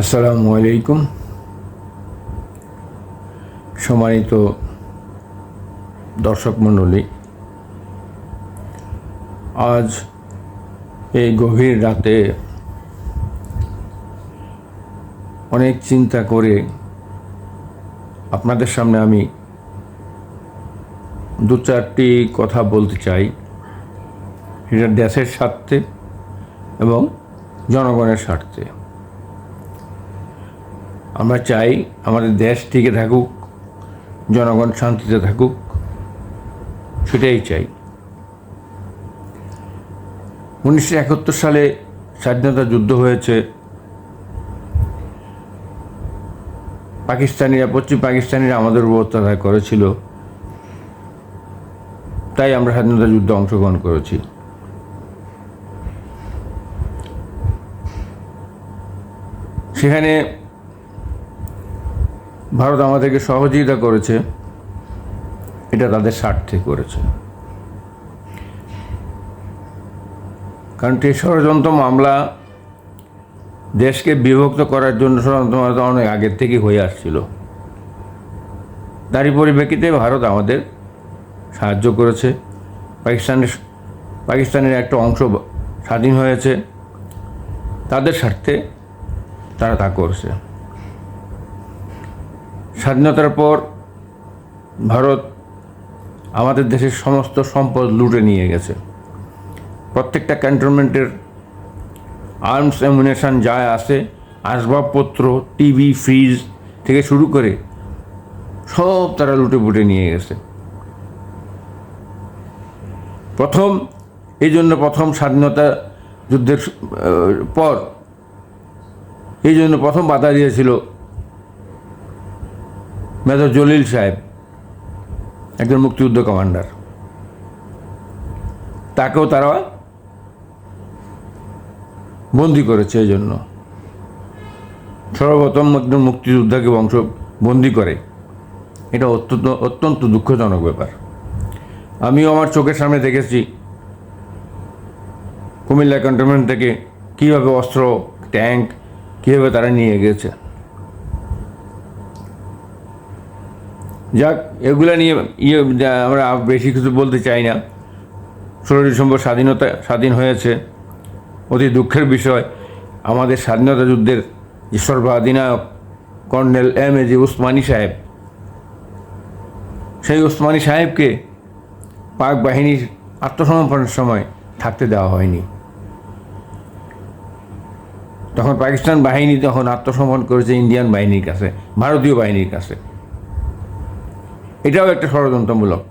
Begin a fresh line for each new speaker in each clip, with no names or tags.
আসসালামু আলাইকুম। সম্মানিত দর্শক মণ্ডলী, আজ এই গভীর রাতে অনেক চিন্তা করে আপনাদের সামনে আমি দু চারটি কথা বলতে চাই। এটা দেশের স্বার্থে এবং জনগণের স্বার্থে। আমরা চাই আমাদের দেশ টিকে থাকুক, জনগণ শান্তিতে থাকুক, সেটাই চাই। উনিশশো একাত্তর সালে স্বাধীনতা যুদ্ধ হয়েছে। পাকিস্তানিরা, পশ্চিম পাকিস্তানিরা আমাদের উপর অত্যাচার করেছিল। তাই আমরা স্বাধীনতা যুদ্ধে অংশগ্রহণ করেছি। সেখানে ভারত আমাদেরকে সহযোগিতা করেছে, এটা তাদের স্বার্থে করেছে। কারণ এই ষড়যন্ত্র মামলা দেশকে বিভক্ত করার জন্য ষড়যন্ত্র অনেক আগের থেকেই হয়ে আসছিল। তারই পরিপ্রেক্ষিতে ভারত আমাদের সাহায্য করেছে। পাকিস্তানের পাকিস্তানের একটা অংশ স্বাধীন হয়েছে। তাদের স্বার্থে তারা তা করছে। স্বাধীনতার পর ভারত আমাদের দেশের সমস্ত সম্পদ লুটে নিয়ে গেছে। প্রত্যেকটা ক্যান্টনমেন্টের আর্মস অ্যামুনেশন যা আছে, আসবাবপত্র টিভি ফ্রিজ থেকে শুরু করে সব তারা লুটে পুটে নিয়ে গেছে। প্রথম, এই জন্য প্রথম স্বাধীনতা যুদ্ধের পর এই জন্য প্রথম বাধা দিয়েছিল মেজর জলিল সাহেব, একজন মুক্তিযুদ্ধ কমান্ডার। তাকেও তারা বন্দি করেছে এই জন্য। সর্বপ্রথম একজন মুক্তিযোদ্ধাকে বংশ বন্দি করে। এটা অত্যন্ত অত্যন্ত দুঃখজনক ব্যাপার। আমিও আমার চোখের সামনে দেখেছি কুমিল্লা ক্যান্টনমেন্ট থেকে কীভাবে অস্ত্র, ট্যাঙ্ক কীভাবে তারা নিয়ে গেছে। যাক, এগুলা নিয়ে ইয়ে আমরা বেশি কিছু বলতে চাই না। ষোলো ডিসেম্বর স্বাধীনতা, স্বাধীন হয়েছে। অতি দুঃখের বিষয়। আমাদের স্বাধীনতা যুদ্ধের যে সর্বাধিনায়ক colonel M A G Osmani সাহেব, সেই উসমানী সাহেবকে পাক বাহিনীর আত্মসমর্পণের সময় থাকতে দেওয়া হয়নি। তখন পাকিস্তান বাহিনী তখন আত্মসমর্পণ করেছে ইন্ডিয়ান বাহিনীর কাছে, ভারতীয় বাহিনীর কাছে। এটাও একটা ষড়যন্ত্রমূলক।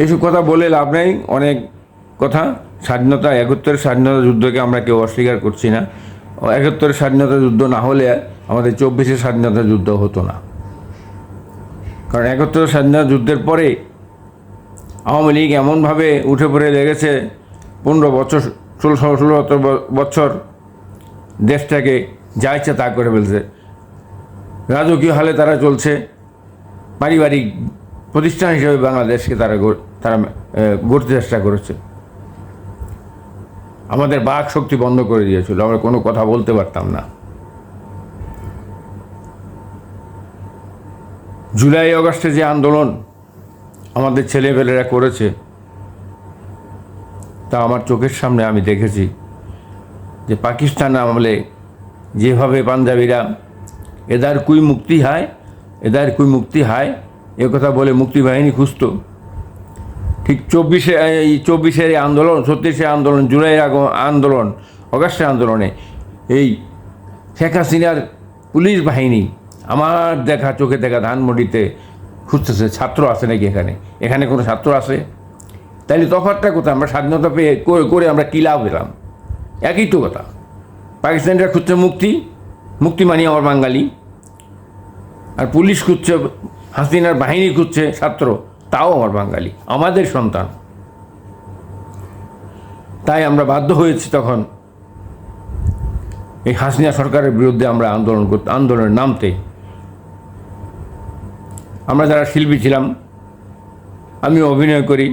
এইসব কথা বলে লাভ নেই, অনেক কথা। স্বাধীনতা একাত্তরের স্বাধীনতা যুদ্ধকে আমরা কেউ অস্বীকার করছি না। একাত্তরের স্বাধীনতা যুদ্ধ না হলে আমাদের চব্বিশের স্বাধীনতা যুদ্ধ হতো না। কারণ একাত্তরের স্বাধীনতা যুদ্ধের পরে আওয়ামী লীগ এমনভাবে উঠে পড়ে লেগেছে, পনেরো বছর ষোলো ষোলো বছর দেশটাকে যা ইচ্ছা তা করে ফেলছে। রাজকীয় হালে তারা চলছে। পারিবারিক প্রতিষ্ঠান হিসেবে বাংলাদেশকে তারা তারা গড়তে চেষ্টা করেছে। আমাদের বাক শক্তি বন্ধ করে দিয়েছিল, আমরা কোনো কথা বলতে পারতাম না। জুলাই অগস্টে যে আন্দোলন আমাদের ছেলেপেলেরা করেছে, তা আমার চোখের সামনে আমি দেখেছি যে পাকিস্তান আমলে যেভাবে পাঞ্জাবিরা এদার কুই মুক্তি হয়, এদার কুই মুক্তি হয়। এ কথা বলে মুক্তি বাহিনী খুঁজত। ঠিক চব্বিশে, এই চব্বিশের আন্দোলন, ছত্রিশে আন্দোলন আগ- আন্দোলন অগাস্টের আন্দোলনে এই শেখ হাসিনার পুলিশ বাহিনী আমার দেখা, চোখে দেখা ধানমন্ডিতে খুঁজতেছে, ছাত্র আছে নাকি এখানে? এখানে কোনো ছাত্র আছে? তাইলে তফাতটা কোথায়? আমরা স্বাধীনতা পেয়ে করে করে আমরা কী লাভ পেলাম একই তো কথা। পাকিস্তানিরা খুঁজছে মুক্তি মুক্তি মানি আমার বাঙালি। আর পুলিশ খুঁজছে, হাসিনার বাহিনী খুঁজছে, ছাত্র, তাও আমার বাঙালি, আমাদের সন্তান। তাই আমরা বাধ্য হয়েছি তখন এই হাসিনা সরকারের বিরুদ্ধে আমরা আন্দোলন করতে, আন্দোলনের নামতে। আমরা যারা শিল্পী ছিলাম আমি অভিনয় করি,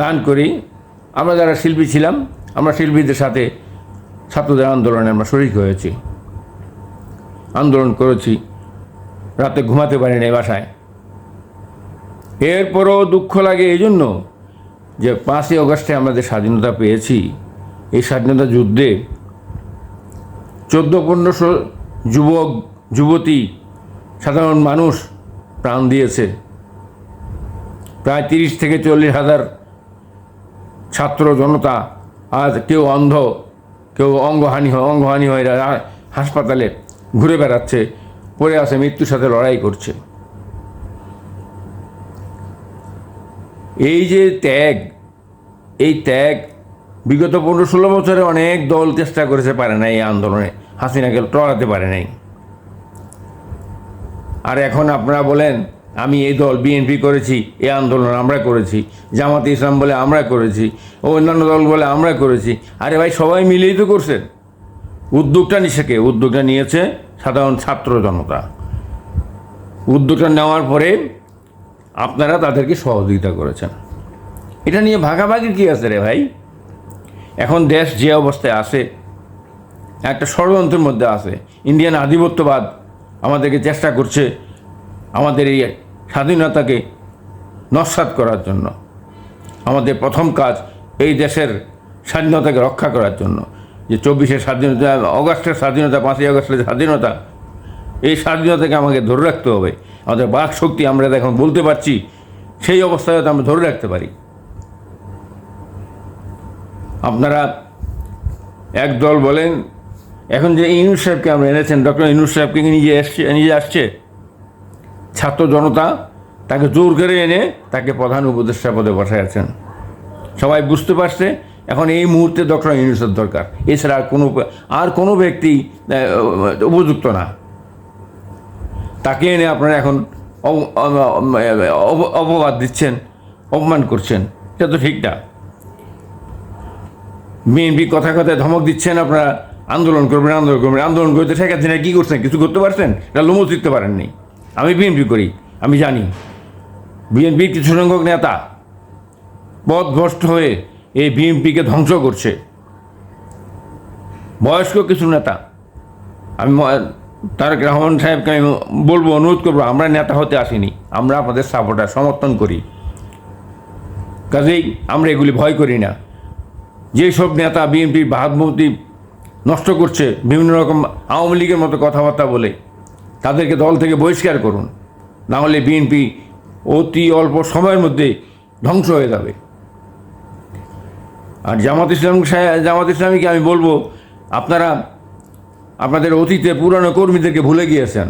গান করি। আমরা যারা শিল্পী ছিলাম, আমরা শিল্পীদের সাথে ছাত্রদের আন্দোলনে আমরা শরিক হয়েছি, আন্দোলন করেছি। রাতে ঘুমাতে পারি না বাসায়। এরপরও দুঃখ লাগে এই জন্য যে পাঁচই অগস্টে আমাদের স্বাধীনতা পেয়েছি, এই স্বাধীনতা যুদ্ধে চোদ্দ পনেরোশো যুবক, যুবতী, সাধারণ মানুষ প্রাণ দিয়েছে। প্রায় তিরিশ থেকে চল্লিশ হাজার ছাত্র জনতা আজ কেউ অন্ধ, কেউ অঙ্গহানি অঙ্গহানি হয়ে হাসপাতালে ঘুরে বেড়াচ্ছে। পড়ে আছে, মৃত্যুর সাথে লড়াই করছে। এই যে ত্যাগ, এই ত্যাগ বিগত পনেরো ষোলো বছরে অনেক দল চেষ্টা করেছে, পারে নাই এই আন্দোলনে। হাসিনাকে টড়াতে পারে নাই। আর এখন আপনারা বলেন, আমি এই দল বিএনপি করেছি, এই আন্দোলন আমরা করেছি, জামাতে ইসলাম বলে আমরা করেছি, ও অন্যান্য দল বলে আমরা করেছি। আরে ভাই, সবাই মিলেই তো করছেন। উদ্যোগটা নিশেকে উদ্যোগটা নিয়েছে সাধারণ ছাত্র জনতা। উদ্যোগটা নেওয়ার পরে আপনারা তাদেরকে সহযোগিতা করেছেন। এটা নিয়ে ভাগাভাগি কী আছে রে ভাই? এখন দেশ যে অবস্থায় আছে, একটা ষড়যন্ত্রের মধ্যে আছে। ইন্ডিয়ান আধিপত্যবাদ আমাদেরকে চেষ্টা করছে আমাদের এই স্বাধীনতাকে নস্বাত করার জন্য। আমাদের প্রথম কাজ এই দেশের স্বাধীনতাকে রক্ষা করার জন্য। যে চব্বিশের স্বাধীনতা, অগস্টের স্বাধীনতা, পাঁচই আগস্টের স্বাধীনতা, এই স্বাধীনতাকে আমাকে ধরে রাখতে হবে। আমাদের বাক শক্তি আমরা এখন বলতে পারছি, সেই অবস্থায় যাতে আমরা ধরে রাখতে পারি। আপনারা এক দল বলেন, এখন যে ইউনুস সাহেবকে আমরা এনেছেন, ডক্টর ইউনুস সাহেবকে নিজে এসছে, নিজে আসছে? ছাত্র জনতা তাকে জোর করে এনে তাকে প্রধান উপদেষ্টা পদে বসায় আছেন সবাই বুঝতে পারছে এখন এই মুহূর্তে ডক্টর ইউনুসের দরকার। এছাড়া কোনো আর কোনো ব্যক্তি উপযুক্ত না। তাকে এনে আপনারা এখন অপবাদ দিচ্ছেন, অপমান করছেন। এটা তো ঠিক না। বিএনপি কথা কথায় ধমক দিচ্ছেন, আপনারা আন্দোলন করবেন আন্দোলন করবেন, আন্দোলন করতে হাসিনা কী করছেন? কিছু করতে পারছেন? এটা লোমো দিতে পারেননি। আমি বিএনপি করি, আমি জানি। বিএনপির কিছু সংখ্যক নেতা, পথভ্রষ্ট হয়ে এই বিএনপিকে ধ্বংস করছে। বয়স্ক কিছু নেতা, আমি তারেক রহমান সাহেবকে আমি বলব, অনুরোধ করব, আমরা নেতা হতে আসিনি, আমরা আপনাদের সাপোর্টার সমর্থন করি। কাজেই আমরা এগুলি ভয় করি না। যেসব নেতা বিএনপির ভাবমূর্তি নষ্ট করছে, বিভিন্ন রকম আওয়ামী লীগের মতো কথাবার্তা বলে, তাদেরকে দল থেকে বহিষ্কার করুন, না হলে বিএনপি অতি অল্প সময়ের মধ্যে ধ্বংস হয়ে যাবে। আর জামাত ইসলাম জামাত ইসলামীকে আমি বলব, আপনারা আপনাদের অতীতে পুরানো কর্মীদেরকে ভুলে গিয়েছেন।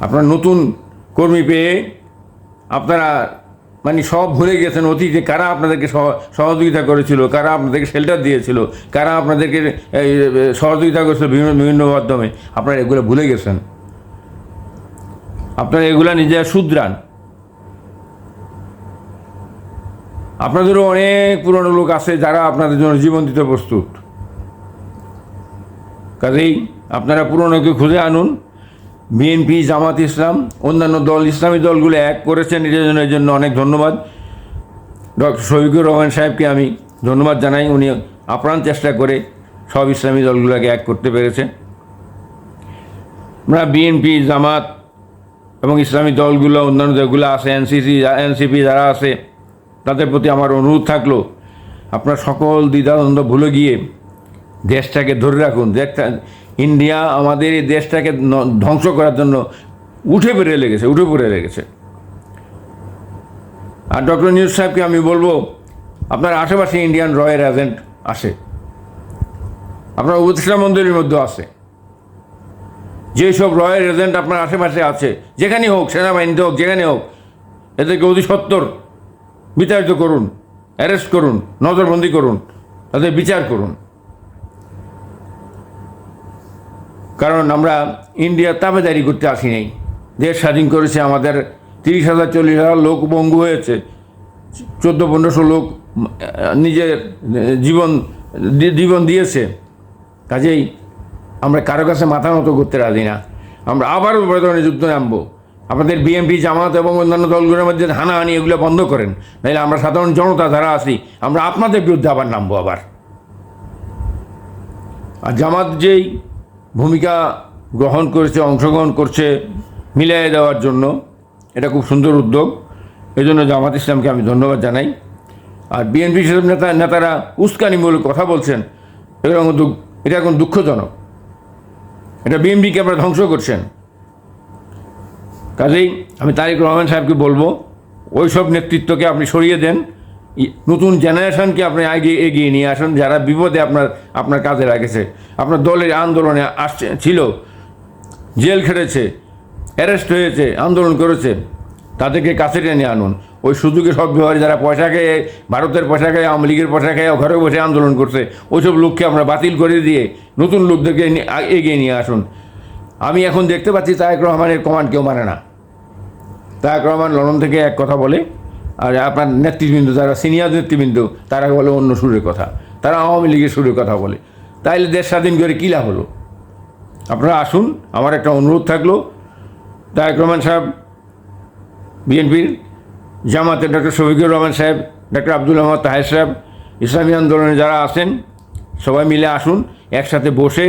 আপনার নতুন কর্মী পেয়ে আপনারা মানে সব ভুলে গেছেন অতীতে, কারা আপনাদেরকে সহ- সহযোগিতা করেছিল, কারা আপনাদেরকে শেল্টার দিয়েছিল, কারা আপনাদেরকে সহযোগিতা করেছিল বিভিন্ন বিভিন্ন মাধ্যমে। আপনারা এগুলো ভুলে গেছেন আপনারা এগুলো নিজেরা শুধরান। আপনাদেরও অনেক পুরনো লোক আছে যারা আপনাদের জন্য জীবন দিতে প্রস্তুত। কাজেই আপনারা পুরনোকে খুঁজে আনুন। বিএনপি জামাত ইসলাম, অন্যান্য দল, ইসলামী দলগুলো এক করেছেন এর জন্য অনেক ধন্যবাদ। ডক্টর শফিকুর রহমান সাহেবকে আমি ধন্যবাদ জানাই। উনি আপ্রাণ চেষ্টা করে সব ইসলামী দলগুলোকে এক করতে পেরেছে আমরা বিএনপি জামাত এবং ইসলামী দলগুলো, অন্যান্য যেগুলো আছে এনসিসি এনসিপি যারা আছে তাদের প্রতি আমার অনুরোধ থাকল, আপনার সকল দ্বিধাদ্বন্দ্ব ভুলে গিয়ে দেশটাকে ধরে রাখুন। দেশটা, ইন্ডিয়া আমাদের এই দেশটাকে ধ্বংস করার জন্য উঠে পড়ে লেগেছে, উঠে পড়ে লেগেছে। আর ডক্টর নিউজ সাহেবকে আমি বলব, আপনার আশেপাশে ইন্ডিয়ান রয়্যাল এজেন্ট আসে। আপনার উপদেষ্টা মন্দিরের মধ্যে আছে যেসব রয়্যাল এজেন্ট আপনার আশেপাশে আছে যেখানে হোক, সেনাবাহিনীতে হোক যেখানে হোক, এদেরকে অতি সত্তর বিতাড়িত করুন অ্যারেস্ট করুন, নজরবন্দি করুন, তাদের বিচার করুন। কারণ আমরা ইন্ডিয়ার তাবেদারি করতে আসি নাই। দেশ স্বাধীন করেছে আমাদের তিরিশ হাজার, চল্লিশ হাজার লোক বঙ্গু হয়েছে। চোদ্দ পনেরোশো লোক নিজের জীবন জীবন দিয়েছে। কাজেই আমরা কারও কাছে মাথা মতো করতে রাজি না। আমরা আবারও ধরনের যুদ্ধ নামবো। আপনাদের বিএনপি, জামাত এবং অন্যান্য দলগুলোর মধ্যে হানা হানাহানি এগুলো বন্ধ করেন। নাহলে আমরা সাধারণ জনতা যারা আছি, আমরা আপনাদের বিরুদ্ধে আবার নামবো আবার। আর জামাত যেই ভূমিকা গ্রহণ করেছে, অংশগ্রহণ করছে, মিলিয়ে দেওয়ার জন্য, এটা খুব সুন্দর উদ্যোগ। এই জন্য জামাত ইসলামকে আমি ধন্যবাদ জানাই। আর বিএনপি সেসব নেতা, নেতারা উস্কানিমূলক কথা বলছেন। এগুলো এটা এখন দুঃখজনক। এটা বিএনপিকে আপনারা ধ্বংস করছেন। কাজেই আমি তারেক রহমান সাহেবকে বলব ওই সব নেতৃত্বকে আপনি সরিয়ে দেন। নতুন জেনারেশনকে আপনি আগে এগিয়ে নিয়ে আসুন, যারা বিপদে আপনার আপনার কাজে লাগেছে। আপনার দলের আন্দোলনে আসছে, ছিল, জেল খেটেছে, অ্যারেস্ট হয়েছে, আন্দোলন করেছে, তাদেরকে কাছে টেনে আনুন। ওই সুযোগে সব ব্যবহারে যারা পয়সা খেয়ে, ভারতের পয়সা খেয়ে, আওয়ামী লীগের পয়সা খেয়ে ঘরে বসে আন্দোলন করছে, ওইসব লোককে আমরা বাতিল করে দিয়ে নতুন লোকদেরকে এগিয়ে নিয়ে আসুন। আমি এখন দেখতে পাচ্ছি তারেক রহমানের কমান্ড কেউ মানে না। তারেক রহমান লন্ডন থেকে এক কথা বলে, আর আপনার নেতৃবৃন্দ, যারা সিনিয়র নেতৃবৃন্দ, তারা বলে অন্য সুরের কথা। তারা আওয়ামী লীগের সুরের কথা বলে। তাইলে দেশ স্বাধীন করে কী লাভ হলো? আপনারা আসুন, আমার একটা অনুরোধ থাকল। তারেক রহমান সাহেব, বিএনপির জামাতের ডক্টর শফিকুর রহমান সাহেব, ডক্টর আব্দুল আহমদ তাহের সাহেব, ইসলামী আন্দোলনে যারা আছেন, সবাই মিলে আসুন, একসাথে বসে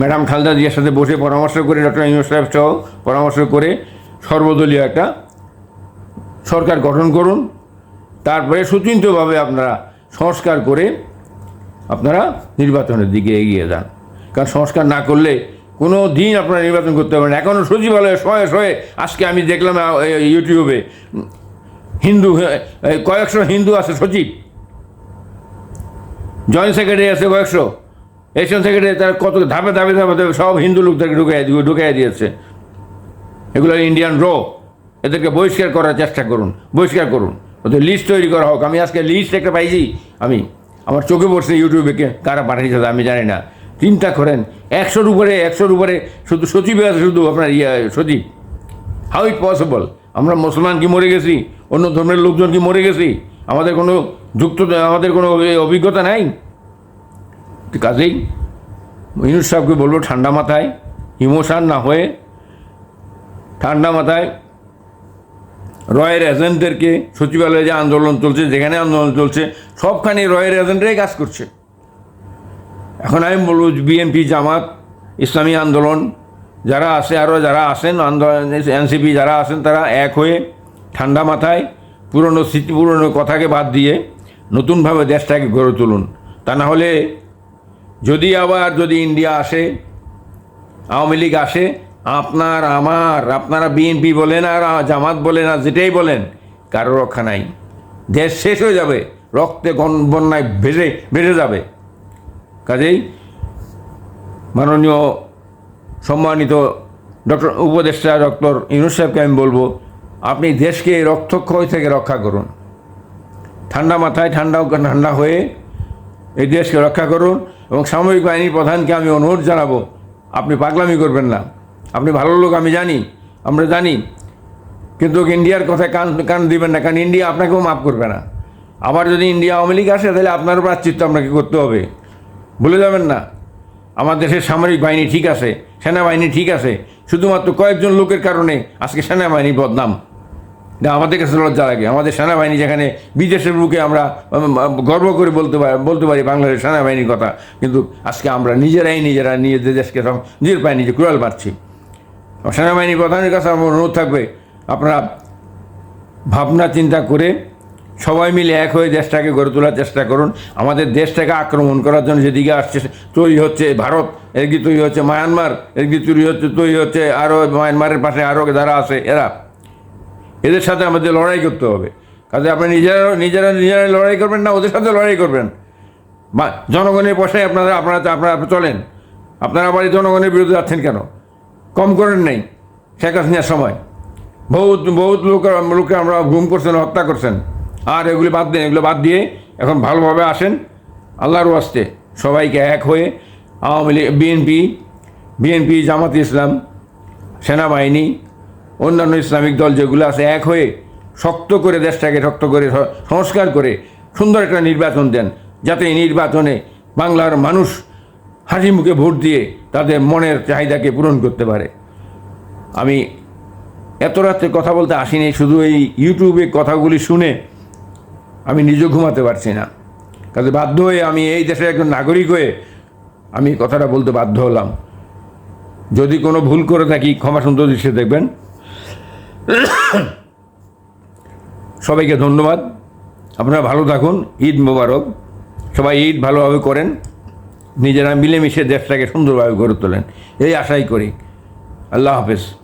ম্যাডাম খালদা জিয়ার সাথে বসে পরামর্শ করে ডক্টর ইউনুস সাহেব সহ পরামর্শ করে সর্বদলীয় একটা সরকার গঠন করুন। তারপরে সুচিন্তিতভাবে আপনারা সংস্কার করে আপনারা নির্বাচনের দিকে এগিয়ে যান। কারণ সংস্কার না করলে কোনো দিন আপনারা নির্বাচন করতে পারবেন এখনও সচিবালয়ে শয়ে শয়ে আজকে আমি দেখলাম ইউটিউবে হিন্দু কয়েকশো হিন্দু আছে সচিব। জয়েন্ট সেক্রেটারি আছে কয়েকশো। এশিয়ান সেক্রেটারি তারা কত ধাপে ধাপে ধাপে ধাপে সব হিন্দু লোকদেরকে ঢুকাই ঢুকাই দিয়েছে। এগুলো ইন্ডিয়ান র এদেরকে বহিষ্কার করার চেষ্টা করুন, বহিষ্কার করুন। ওদের লিস্ট তৈরি করা হোক। আমি আজকে লিস্ট একটা পাইছি। আমি, আমার চোখে পড়ছে ইউটিউবে কারা পাঠিয়েছে আমি জানি না। চিন্তা করেন, একশোর উপরে একশোর উপরে শুধু সচিব আছে, শুধু আপনার ইয়ে সচিব। হাউ ইট পসিবল আমরা মুসলমান কি মরে গেছি? অন্য ধর্মের লোকজন কি মরে গেছি? আমাদের কোনো যুক্ত, আমাদের কোনো অভিজ্ঞতা নাই? কাজেই ইনুস সাহেবকে বলব ঠান্ডা মাথায়, ইমোশান না হয়ে ঠান্ডা মাথায় রয়ের এজেন্টদেরকে সচিবালয়ে যে আন্দোলন চলছে, যেখানে আন্দোলন চলছে, সবখানে রয়ের এজেন্টরাই কাজ করছে। এখন আমি বলব বিএনপি, জামাত, ইসলামী আন্দোলন, যারা আছে আরও যারা আছেন, আন্দোলন, এনসিপি যারা আছেন, তারা এক হয়ে ঠান্ডা মাথায় পুরনো স্মৃতি, পুরনো কথাকে বাদ দিয়ে নতুনভাবে দেশটাকে গড়ে তুলুন। তা না হলে যদি আবার যদি ইন্ডিয়া আসে, আওয়ামী লীগ আসে, আপনার, আমার, আপনারা বিএনপি বলেন আর জামাত বলেন আর যেটাই বলেন কারও রক্ষা নাই। দেশ শেষ হয়ে যাবে, রক্তে বন্যায় ভেসে ভেসে যাবে। কাজেই মাননীয় সম্মানিত ডক্টর, উপদেষ্টা ডক্টর ইউনুস সাহেবকে আমি বলব, আপনি দেশকে রক্তক্ষয় থেকে রক্ষা করুন। ঠান্ডা মাথায় ঠান্ডা ঠান্ডা হয়ে এই দেশকে রক্ষা করুন। এবং সামরিক বাহিনীর প্রধানকে আমি অনুরোধ জানাব, আপনি পাগলামি করবেন না। আপনি ভালো লোক, আমি জানি, আমরা জানি। কিন্তু ইন্ডিয়ার কথায় কান কান দিবেন না, কারণ ইন্ডিয়া আপনাকেও মাফ করবে না। আবার যদি ইন্ডিয়া আওয়ামী লীগ আসে, তাহলে আপনারও প্রাচিত্য আপনাকে করতে হবে। ভুলে যাবেন না। আমার দেশের সামরিক বাহিনী ঠিক আছে, সেনাবাহিনী ঠিক আছে। শুধুমাত্র কয়েকজন লোকের কারণে আজকে সেনাবাহিনী বদনাম। আমাদের কাছে লজ্জা লাগে। আমাদের সেনাবাহিনী যেখানে বিদেশের বুকে আমরা গর্ব করে বলতে পারি বলতে পারি বাংলাদেশের সেনাবাহিনীর কথা, কিন্তু আজকে আমরা নিজেরাই নিজেরা নিজেদের দেশকে নিজের পায়ে নিজে কুড়াল পাচ্ছি সেনাবাহিনী প্রধানের কাছে আমার অনুরোধ থাকবে, আপনারা ভাবনা চিন্তা করে সবাই মিলে এক হয়ে দেশটাকে গড়ে তোলার চেষ্টা করুন। আমাদের দেশটাকে আক্রমণ করার জন্য যেদিকে আসছে, তৈরি হচ্ছে ভারত, এদিকে তৈরি হচ্ছে মায়ানমার, এদিকে তৈরি হচ্ছে তৈরি হচ্ছে আরও মায়ানমারের পাশে আরও যারা আছে, এরা। এদের সাথে আমাদের লড়াই করতে হবে। কাজে আপনি নিজেরা নিজেরা নিজেরা লড়াই করবেন না, ওদের সাথে লড়াই করবেন। বা জনগণের পয়সায় আপনারা আপনারা আপনারা চলেন। আপনারা আবার জনগণের বিরুদ্ধে যাচ্ছেন কেন? কম করেন নাই শেখ হাসিনার সময়। বহুত বহুত লোক লোককে আমরা গুম করছেন, হত্যা করছেন। আর এগুলি বাদ দেন, এগুলো বাদ দিয়ে এখন ভালোভাবে আসেন আল্লাহর ওয়াস্তে। সবাইকে এক হয়ে আওয়ামী লীগ বিএনপি বিএনপি জামাত ইসলাম, সেনাবাহিনী অন্যান্য ইসলামিক দল যেগুলো আছে এক হয়ে শক্ত করে দেশটাকে শক্ত করে সংস্কার করে সুন্দর একটা নির্বাচন দেন, যাতে এই নির্বাচনে বাংলার মানুষ হাসি মুখে ভোট দিয়ে তাদের মনের চাহিদাকে পূরণ করতে পারে। আমি এত রাত্রে কথা বলতে আসিনি, শুধু এই ইউটিউবে কথাগুলি শুনে আমি নিজে ঘুমাতে পারছি না। কাজে বাধ্য হয়ে আমি এই দেশের একজন নাগরিক হয়ে আমি কথাটা বলতে বাধ্য হলাম। যদি কোনো ভুল করে থাকি, ক্ষমা সুন্দর দৃশ্যে দেখবেন। সবাইকে ধন্যবাদ। আপনারা ভালো থাকুন, ঈদ মোবারক। সবাই ঈদ ভালোভাবে করেন। নিজেরা মিলেমিশে দেশটাকে সুন্দরভাবে গড়ে তোলেন। এই আশাই করি। আল্লাহ হাফেজ।